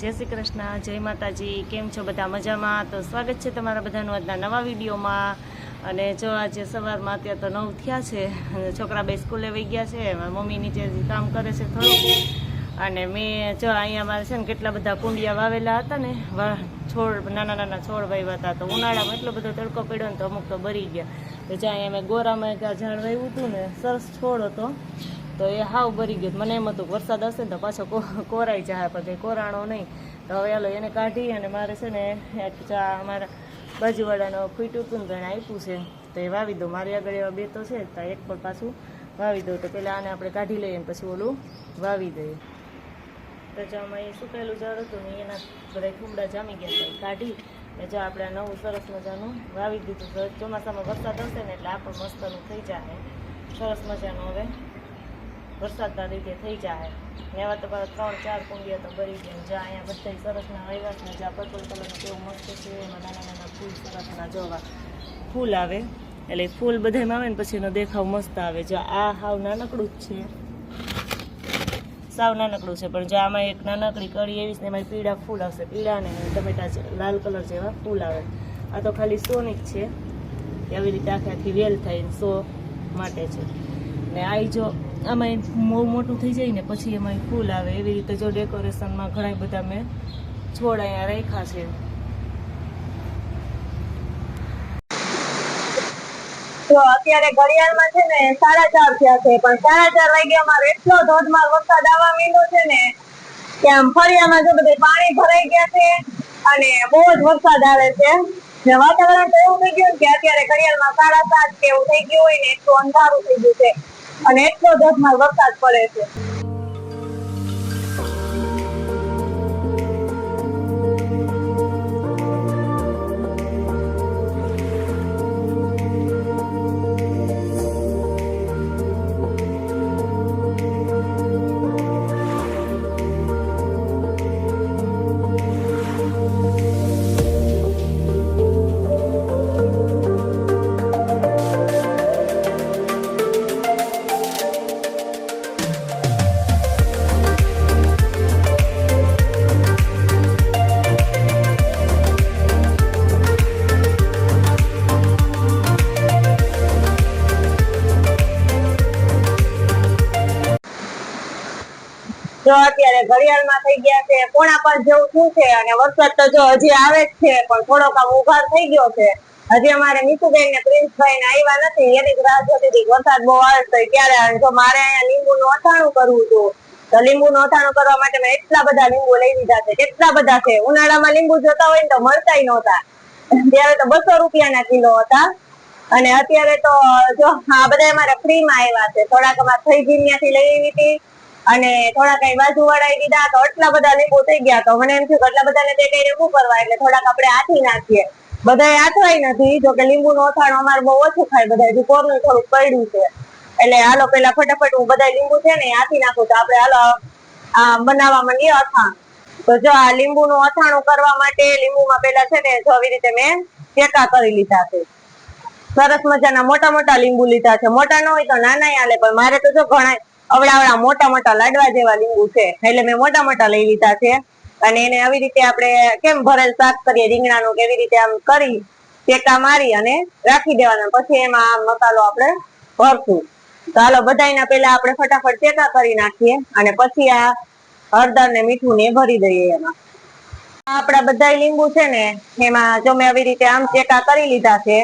જય શ્રી કૃષ્ણ, જય માતાજી, કેમ છો બધા મજામાં? તો સ્વાગત છે તમારા બધાનું આજના નવા વિડીયોમાં. અને જો આજે સવારમાં અત્યારે તો નવ થયા છે, છોકરા બે સ્કૂલે વહી ગયા છે મમ્મી નીચે કામ કરે છે થોડું અને મેં જો અહીંયા મારે છે ને કેટલા બધા કુંડિયા વાવેલા હતા ને છોડ, નાના નાના છોડ વાવ્યા હતા, તો ઉનાળામાં એટલો બધો તડકો પડ્યો ને તો અમુક તો બરી ગયા. તો જ્યાં અહીંયા મેં ગોરામાં એક ઝાડ વાવ્યું હતું ને, સરસ છોડ હતો. તો એ હાવ ભરી ગયું. મને એમ હતું, વરસાદ હશે ને તો પાછો કોરાઈ જાય, પણ કંઈ કોરાણો નહીં. તો હવે હાલો એને કાઢી અને મારે છે ને અમારા બાજુવાળાનો ફૂટ્યું હતું ને આપ્યું છે. તો એ વાવી દઉં. મારી આગળ એવા બે તો છે, તો એક પણ પાછું વાવી દઉં. તો પહેલાં આને આપણે કાઢી લઈએ ને પછી ઓલું વાવી દઈએ. તો જો અમે એ સુકાયેલું ઝાડ હતું ને એના બધા ફૂમડા જામી ગયા હતા એ કાઢી ને જો આપણે નવું સરસ મજાનું વાવી દીધું. ચોમાસામાં વરસાદ હશે ને એટલે આ પણ મસ્તનું થઈ જાય સરસ મજાનું હવે. વરસાદના લીધે થઈ જાય એવા તો પાછા ત્રણ, ચાર કુંડિયા તો ભરી ગયા. જ્યાં અહીંયા બધા સરસના આવ્યા છે જ્યાં પર્પલ કલરનું કેવું મસ્ત છે, એમાં નાના નાના ફૂલ સરસના જોવા. ફૂલ આવે. એટલે ફૂલ બધામાં આવે ને પછી એનો દેખાવ મસ્ત આવે. જો આ હાવ નાનકડું જ છે. સાવ નાનકડું છે, પણ જો આમાં એક નાનકડી કળી એવી છે એમાં પીળા ફૂલ આવશે. પીળા ને ટમેટા લાલ કલર જેવા ફૂલ આવે. આ તો ખાલી સોની જ છે. આવી રીતે આખી વેલ થાય સો માટે છે. ને આ જો આમાં મોં મોટું થઈ જાય ને પછી એમાં ફૂલ આવે. એવી રીતે જો ડેકોરેશનમાં ઘણા બધા મેં છોડ અહીંયા રાખ્યા છે. અત્યારે ઘડિયાળમાં છે ને સાડા ચાર થયા છે, પણ સાડા ચાર વાગ્યા એટલો ધોધમાર વરસાદ આવવા માંડ્યો છે ને કે આમ ફળિયામાં જો બધે પાણી ભરાઈ ગયા છે અને બહુ જ વરસાદ આવે છે. ને વાતાવરણ તો એવું થઈ ગયું કે અત્યારે ઘડિયાળમાં સાડા સાત કે એવું થઈ ગયું હોય ને એટલું અંધારું થઈ ગયું છે. અને એટલો ધોધમાર વરસાદ પડે છે. જો અત્યારે ઘડિયાળમાં થઈ ગયા છે, પોણા પાંચ જેવું શું છે અને વરસાદ તો જો હજી આવે જ છે, પણ થોડોક આમ ઊભા થઈ ગયો છે. હજી અમારે નીતુબેન ને પ્રિન્સભાઈ ને આવ્યા નથી, એની રાહ જોતી હતી વરસાદ બહુ આવે તો ક્યારે જો મારે અહીંયા લીંબુ નું અથાણું કરવું હતું, તો લીંબુ નું અથાણું કરવા માટે મેં એટલા બધા લીંબુ લઈ લીધા છે, કેટલા બધા છે? ઉનાળામાં લીંબુ જોતા હોય ને તો મળતા નહોતા. ત્યારે તો બસો રૂપિયાના કિલો હતા. અને અત્યારે તો જો આ બધા અમારે ફ્રી માં આવ્યા છે. થોડાક અમારે થઈ જીન્યાથી લઈ આવી હતી. અને થોડા કઈ બાજુ વળાઈ દીધા તો આટલા બધા લીંબુ થઈ ગયા, તો મને એમ થયું કે આટલા બધાને તે કઈ શું કરવા? એટલે થોડાક આપણે આથી નાખીએ. બધા આથવાય નથી, જો કે લીંબુ નું અથાણું અમારે બહુ ઓછું ખાય બધા હજુ કોરનું થોડુંક પડ્યું છે. એટલે હાલો પેલા ફટાફટ હું બધા લીંબુ છે ને આથી નાખું, તો આપણે હાલો બનાવવા માંડીએ અથાણ. તો જો આ લીંબુ નું અથાણું કરવા માટે લીંબુમાં પેલા છે ને જો આવી રીતે મેં ચેકા કરી લીધા છે. સરસ મજાના મોટા મોટા લીંબુ લીધા છે. મોટા ન હોય તો નાના હાલે, પણ મારે તો જો ઘણા અવડા અવળા મોટા મોટા લાડવા જેવા લીંબુ છે. એટલે મેં મોટા મોટા લઈ લીધા છે. અને એને આવી રીતે આપણે કેમ ભરેલ શાક કરીએ, રીંગણાનું કેવી રીતે આમ કરી ચેકા મારી અને રાખી દેવાના. પછી એમાં મસાલો આપણે ભરશું. તો હાલો, બધાયના પેલા આપણે ફટાફટ ચેકા કરી નાખીએ અને પછી આ હળદર ને મીઠું ને ભરી દઈએ એમાં. આપણા બધા લીંબુ છે ને, એમાં જો મેં આવી રીતે આમ ચેકા કરી લીધા છે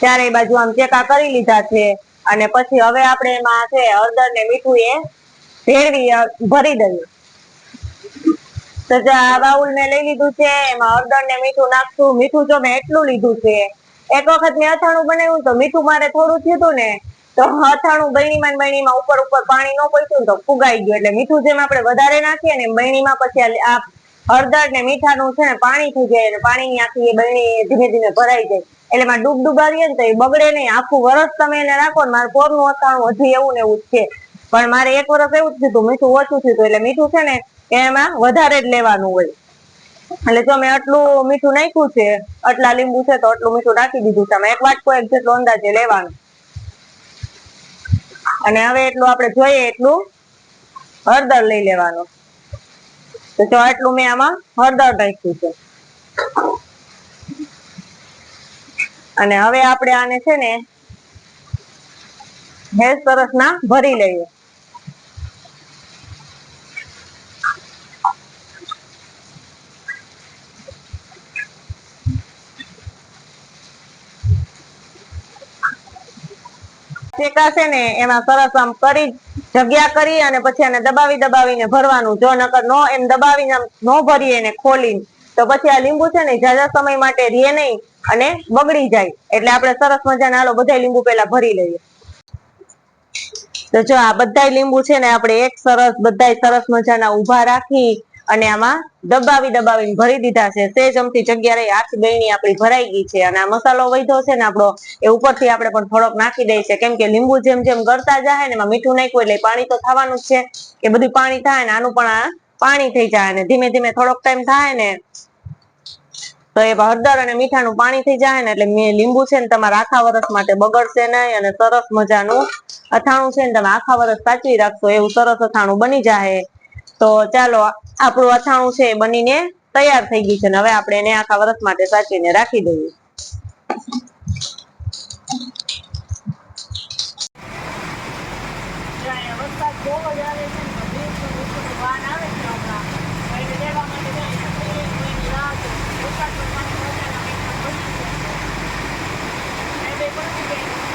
ચારે બાજુ આમ ચેકા કરી લીધા છે. અને પછી હવે આપણે એમાં છે હળદર ને મીઠું એ ભેળવી ભરી દઈએ. તો જે આ બાઉલ મેં લઈ લીધું છે, એમાં હળદર ને મીઠું નાખશું. મીઠું જો મેં એટલું લીધું છે, એક વખત મેં અથાણું બનાવ્યું તો મીઠું મારે થોડું થયું હતું ને, તો અથાણું બરણીમાં બરણીમાં ઉપર ઉપર પાણી ન પડ્યું તો ફુગાઈ ગયું. એટલે મીઠું જેમ આપણે વધારે નાખીએ ને બરણીમાં પછી આ હળદર ને મીઠાનું છે ને પાણી થઈ જાય અને પાણીની આખી એ બરણી ધીમે ધીમે ભરાઈ જાય. એટલે એમાં ડૂબ ડૂબાવીએ ને તો એ બગડે નહીં. આખું વરસ તમે એને રાખો ને મારે પોરનું અથાણું હજી એવું ને એવું છે. પણ મારે એક વરસ એવું જ થયું મીઠું ઓછું થયું એટલે મીઠું છે ને એમાં વધારે જ લેવાનું હોય. એટલે જો મેં આટલું મીઠું નાખ્યું છે, આટલા લીંબુ છે તો આટલું મીઠું નાખી દીધું છે. એક વાટકો એક જેટલો અંદાજે લેવાનું. અને હવે એટલું આપણે જોઈએ, એટલું હળદર લઈ લેવાનું. તો જો આટલું મેં આમાં હળદર નાખ્યું છે. અને હવે આપણે આને છે ને હેર સરસ ના ભરી લઈએ. શેકાશે ને એમાં સરસ આમ કરી જગ્યા કરી અને પછી એને દબાવી દબાવીને ભરવાનું. જો નકર નો એમ દબાવીને આમ નો ભરીએ ને ખોલીને. તો પછી આ લીંબુ છે ને જાજા સમય માટે રે નહીં અને બગડી જાય. એટલે આપણે સરસ મજાના આલો બધા લીંબુ પેલા ભરી લઈએ. તો જો આ બધા લીંબુ છે ને આપણે એક સરસ બધા સરસ મજાના ઊભા રાખી અને આમાં દબાવી દબાવીને ભરી દીધા છે. તે જમતી જગ્યા રહી આખી ગયણી આપણી ભરાઈ ગઈ છે અને આ મસાલો વૈધો છે ને આપણો, એ ઉપરથી આપણે પણ થોડોક નાખી દઈએ છે કેમ કે લીંબુ જેમ જેમ ગળતા જાય ને એમાં મીઠું નાખ્યું એટલે પાણી તો થવાનું જ છે. કે બધું પાણી થાય ને આનું પણ પાણી થઈ જાય અને ધીમે ધીમે થોડોક ટાઈમ થાય ને તો એ હળદર અને મીઠાનું પાણી થઈ જાય ને એટલે લીંબુ છે ને તમારા આખા વર્ષ માટે બગડશે નહીં અને સરસ મજાનું અથાણું છે ને તમે આખા વર્ષ સાચવી રાખશો, એવું સરસ અથાણું બની જાય. તો ચાલો, આપણું અથાણું છે એ બનીને તૈયાર થઈ ગયું છે ને હવે આપણે એને આખા વર્ષ માટે સાચવીને રાખી દઈએ. આવે છે ને આપણે કોઈની રાહ જોઈએ. વરસાદનું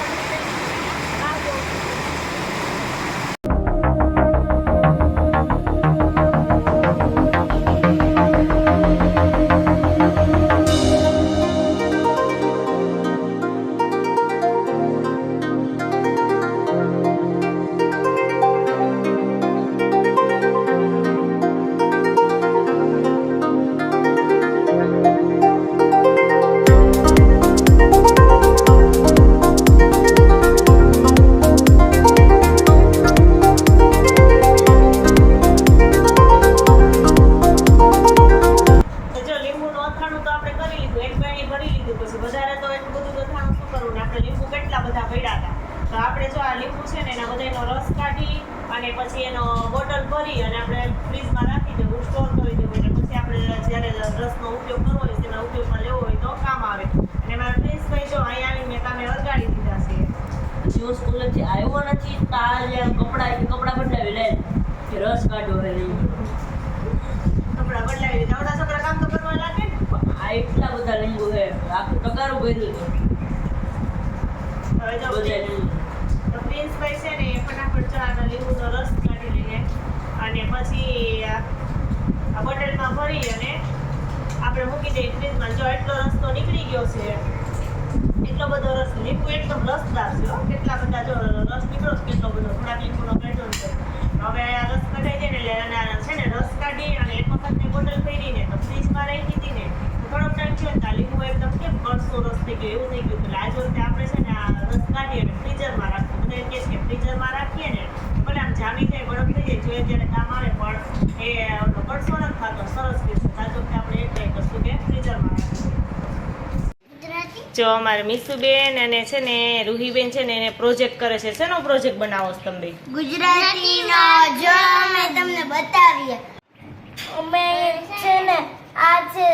ટકારું ભર્યું તો પ્રિન્સભાઈ છે ને એ ફટાફટ આનો લીંબુનો રસ કાઢી લઈએ અને પછી આ આ બોટલમાં ભરી અને આપણે મૂકી દઈએ ફ્રીજમાં. જો એટલો રસ તો નીકળી ગયો છે. એટલો બધો રસ લીંબુ એકદમ રસદાર છે. કેટલા બધા જો રસ નીકળ્યો છે કેટલો બધો થોડાક લીંબુનો કાઢ્યો છે હવે આ રસ કઢાઈ જાય ને એટલે અને આ છે ને રસ કાઢી અને એક વખતની બોટલ પહેરીને તો ફ્રીજમાં રાખી હતી ને તો થોડોક ટાઈમ થયો ને તો આ લીંબુ એકદમ કેમ કડસો રસ થઈ ગયો એવું થઈ ગયું એટલે આજ વખતે આપણે છે ને આ રસ કાઢીએ અને ફ્રીઝરમાં રાખીએ બધા એમ કહે છે કે ફ્રીઝરમાં રાખીએ ને ભલે આમ જામી જાય બરફ થઈ જાય જોઈએ ત્યારે કામ આવે પણ જો અમારે મીસુબેન અને છે ને રૂહીબેન છે ને એને પ્રોજેક્ટ કરે છે. શેનો પ્રોજેક્ટ બનાવો છો તમે? ગુજરાતીનો જો અમે તમને બતાવીએ. અમે છે ને આ છે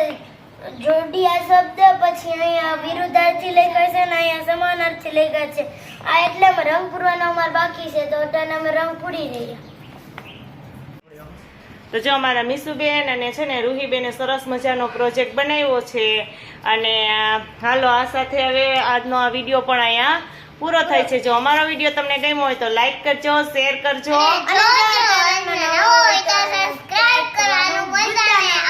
જોડિયા શબ્દ પછી અહીંયા વિરુદ્ધાર્થી લેખા છે અને અહીંયા સમાનાર્થી લેખા છે. આ એટલે રંગ પૂરવાનો અમારે બાકી છે તો અટાને અમે રંગ પૂરી રહ્યા. તો જો અમારા મીસુબેન અને છે ને રૂહીબેને સરસ મજાનો પ્રોજેક્ટ બનાવ્યો છે અને હાલો, આ સાથે હવે આજનો આ વીડિયો પણ અહીંયા પૂરો થાય છે. જો અમારો વીડિયો તમને ગમ્યો હોય તો લાઈક કરજો, શેર કરજો. અને સબસ્ક્રાઇબ કરવાનું ભૂલતા નહીં.